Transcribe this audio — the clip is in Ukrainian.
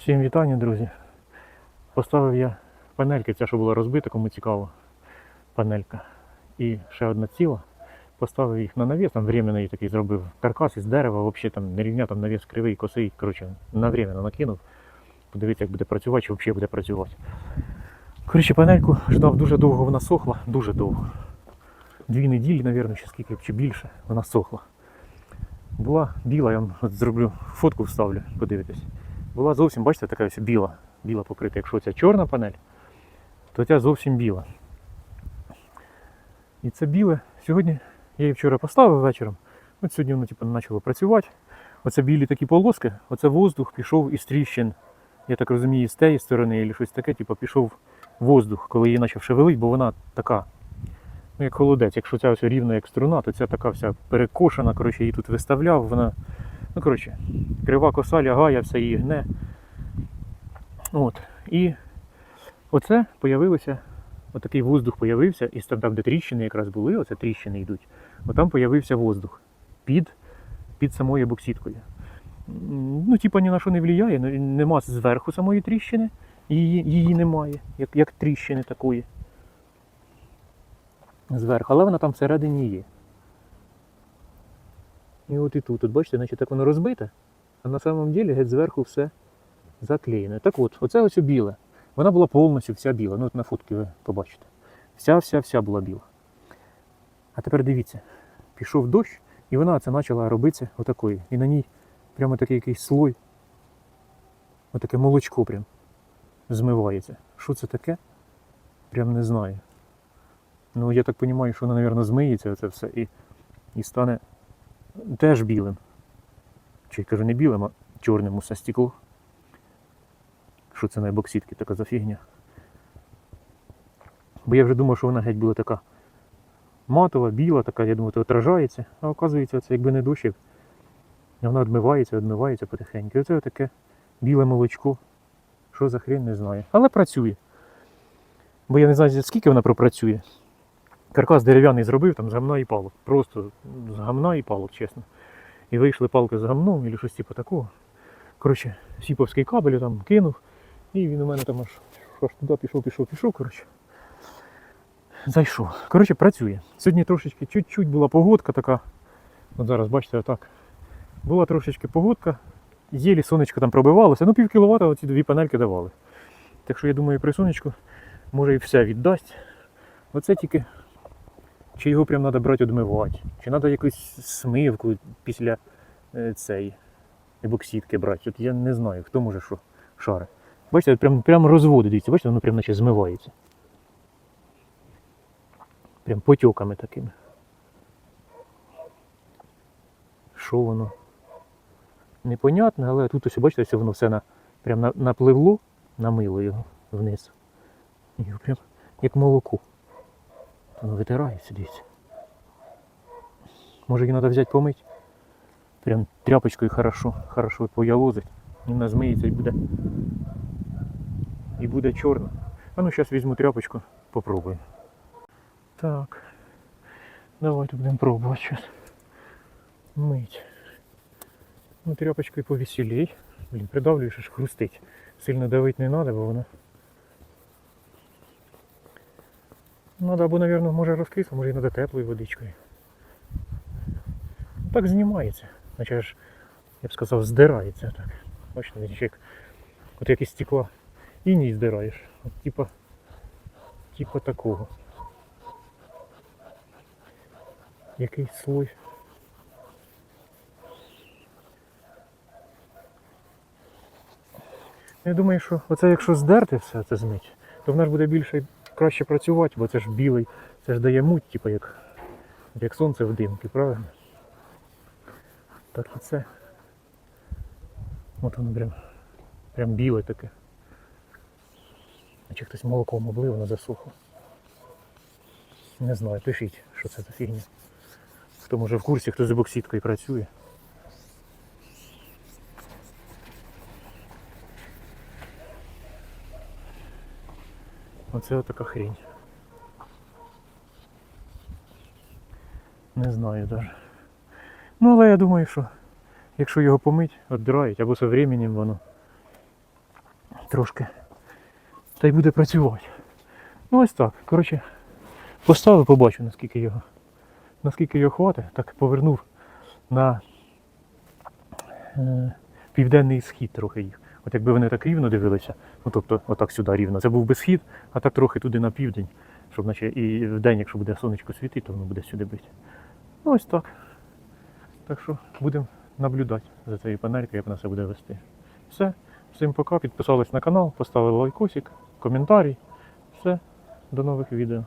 Всім вітання, друзі. Поставив я панельки, ця, що була розбита, кому цікаво, панелька. І ще одна ціла. Поставив їх на навіс, там временний такий зробив каркас із дерева, взагалі там не рівня, там навіс кривий, косий. Коротше, на временно накинув. Подивіться, як буде працювати, чи взагалі буде працювати. Коротше, панельку ждав дуже довго, вона сохла, дуже довго. Дві неділі, мабуть, чи скільки, чи більше, вона сохла. Була біла, я вам зроблю фотку вставлю, подивитесь була зовсім, бачите, така ось біла, біла покрита. Якщо це чорна панель, то ця зовсім біла. І це біле. Сьогодні я її вчора поставив вечором. От сьогодні воно типу, почало працювати. Оце білі такі полоски, оце воздух пішов із тріщин. Я так розумію, з тієї сторони, або щось таке, типу, пішов воздух, коли її почав шевелить, бо вона така, ну як холодець. Якщо ця ось рівна як струна, то ця така вся перекошена, коротше, її тут виставляв, вона Ну, коротше, крива коса лягає, все її гне. От. І оце появилося, отакий воздух появився, і там, де тріщини якраз були, оце тріщини йдуть, отам появився воздух під, під самою боксіткою. Ну, типа ні на що не впливає, ну, нема зверху самої тріщини, її, її немає, як, як тріщини такої. Зверху, але вона там всередині є. І от і тут, от бачите, значить так воно розбите, а на самом деле геть зверху все заклеєно. Так от, оце ось біле. Вона була повністю вся біла. Ну от на фотки ви побачите. Вся-вся-вся була біла. А тепер дивіться, пішов дощ, і вона це почала робитися отакою. І на ній прямо такий якийсь слой. Отаке молочко прям змивається. Що це таке? Прям не знаю. Ну, я так розумію, що воно, мабуть, змиється це все і, і стане теж білим. Чи кажу не білим, а чорним усе стекло. Що це на боксітки така за фігня. Бо я вже думав, що вона геть була така матова, біла, така, я думаю, то отражається, а оказується, це якби не дощик. Вона відмивається, відмивається потихеньку. Оце таке біле молочко. Що за хрень, не знаю. Але працює. Бо я не знаю, скільки вона пропрацює. Каркас дерев'яний зробив там з гамна і палок. Просто з гамна і палок, чесно. І вийшли палки з гамном або щось типу такого. Коротше, сіповський кабель там кинув. І він у мене там аж аж туди пішов, пішов, пішов. Коротше. Зайшов. Коротше, працює. Сьогодні трошечки чуть-чуть була погодка така. От зараз, бачите, отак. Була трошечки погодка. Єлі сонечко там пробивалося. Ну, пів кіловата оці дві панельки давали. Так що я думаю, при сонечку може і все віддасть. Оце тільки чи його прям треба брати одмивати, чи треба якусь смивку після е, цієї ебоксітки брати. От я не знаю, хто може що шари. Бачите, прям, прям розводить, дивіться, бачите, воно прям наче змивається. Прям потьоками такими. Що воно? Непонятне, але тут ось, бачите, ось воно все на, прям на, напливло, намило його вниз. Його прям як молоко. Воно витирається, дивіться. Може її треба взяти помить? Прям тряпочкою хорошо, хорошо поялозить. І вона змиється і буде. І буде чорна. А ну зараз візьму тряпочку, попробую. Так. Давайте будемо пробувати зараз. Мить. Ну, тряпочкою повеселей. Блін, придавлюєш, аж хрустить. Сильно давити не треба, бо вона Надо або, наверное, може розкрити, може і треба теплою водичкою. Так знімається. Значить аж, я б сказав, здирається так. Бачите, як от як із стекла. І не здираєш. От типа, типа такого. Якийсь слой. Я думаю, що оце якщо здерти все це змить, то вона ж буде більше краще працювати, бо це ж білий, це ж дає муть, типу як, як сонце в димки, правильно? Так і це. От воно прям, прям біле таке. А чи хтось молоком облив, воно засохло. Не знаю, пишіть, що це за фігня. Хто може в курсі, хто з боксіткою працює. Оце така хрень. Не знаю даже. Ну але я думаю, що якщо його помить, віддирають, або со временем воно трошки. Та й буде працювати. Ну ось так. Коротше, поставив, побачу, наскільки його. Наскільки його хватить, так повернув на е, південний схід трохи їх. От якби вони так рівно дивилися, ну тобто отак сюди рівно, це був би схід, а так трохи туди на південь, щоб наче і в день, якщо буде сонечко світити, то воно буде сюди бити. Ну ось так. Так що будемо наблюдати за цією панелькою, як вона себе буде вести. Все. Всім пока. Підписались на канал, поставили лайкосик, коментарі. Все. До нових відео.